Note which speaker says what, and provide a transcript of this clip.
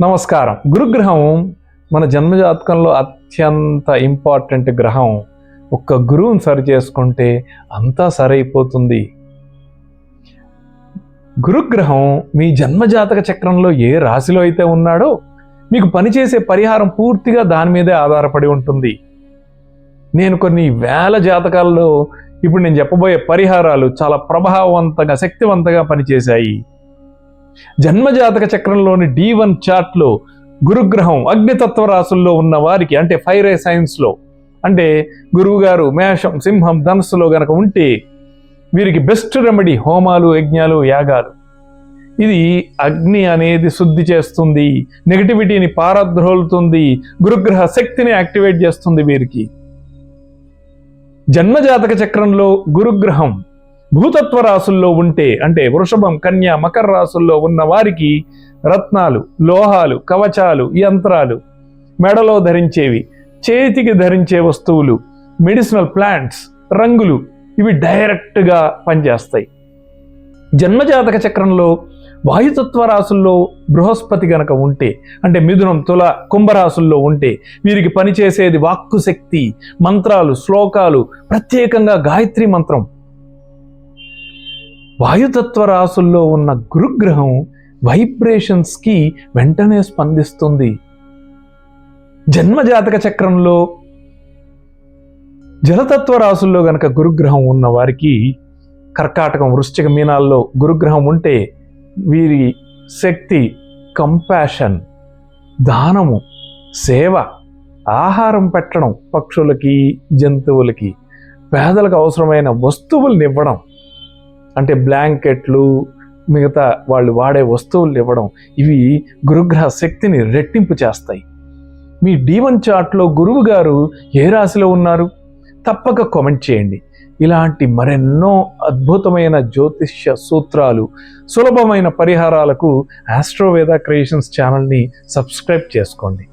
Speaker 1: నమస్కారం. గురుగ్రహం మన జన్మజాతకంలో అత్యంత ఇంపార్టెంట్ గ్రహం. ఒక్క గురువుని సరి చేసుకుంటే అంతా సరైపోతుంది. గురుగ్రహం మీ జన్మజాతక చక్రంలో ఏ రాశిలో అయితే ఉన్నాడో మీకు పనిచేసే పరిహారం పూర్తిగా దాని మీదే ఆధారపడి ఉంటుంది. నేను కొన్ని వేల జాతకాల్లో ఇప్పుడు నేను చెప్పబోయే పరిహారాలు చాలా ప్రభావవంతంగా శక్తివంతంగా పనిచేశాయి. జన్మజాతక చక్రంలోని డి వన్ చార్ట్లో గురుగ్రహం అగ్నితత్వ రాసుల్లో ఉన్న వారికి అంటే ఫైర్ సైన్స్లో అంటే గురువుగారు మేషం సింహం ధనస్సులో గనక ఉంటే వీరికి బెస్ట్ రెమెడీ హోమాలు యజ్ఞాలు యాగాలు. ఇది అగ్ని అనేది శుద్ధి చేస్తుంది నెగటివిటీని పారద్రోలుతుంది గురుగ్రహ శక్తిని యాక్టివేట్ చేస్తుంది వీరికి. జన్మజాతక చక్రంలో గురుగ్రహం భూతత్వ రాసుల్లో ఉంటే అంటే వృషభం కన్య మకర రాసుల్లో ఉన్న వారికి రత్నాలు లోహాలు కవచాలు యంత్రాలు మెడలో ధరించేవి చేతికి ధరించే వస్తువులు మెడిసినల్ ప్లాంట్స్ రంగులు ఇవి డైరెక్ట్గా పనిచేస్తాయి. జన్మజాతక చక్రంలో వాయుతత్వ రాసుల్లో బృహస్పతి గనక ఉంటే అంటే మిథునం తుల కుంభరాశుల్లో ఉంటే వీరికి పనిచేసేది వాక్కు శక్తి మంత్రాలు శ్లోకాలు ప్రత్యేకంగా గాయత్రి మంత్రం వాయుతత్వ రాసుల్లో ఉన్న గురుగ్రహం వైబ్రేషన్స్కి వెంటనే స్పందిస్తుంది. జన్మజాతక చక్రంలో జలతత్వ రాసుల్లో గనక గురుగ్రహం ఉన్న వారికి కర్కాటకం వృశ్చిక మీనాల్లో గురుగ్రహం ఉంటే వీరి శక్తి కంపాషన్ దానము సేవ ఆహారం పెట్టడం పక్షులకి జంతువులకి పేదలకు అవసరమైన వస్తువుల్ని ఇవ్వడం అంటే బ్లాంకెట్లు మిగతా వాళ్ళు వాడే వస్తువులు ఇవ్వడం ఇవి గురుగ్రహ శక్తిని రెట్టింపు చేస్తాయి. మీ డీవన్ చార్ట్లో గురువు గారు ఏ రాశిలో ఉన్నారు? తప్పక కామెంట్ చేయండి. ఇలాంటి మరెన్నో అద్భుతమైన జ్యోతిష్య సూత్రాలు సులభమైన పరిహారాలకు ఆస్ట్రోవేద క్రియేషన్స్ ఛానల్ని సబ్స్క్రైబ్ చేసుకోండి.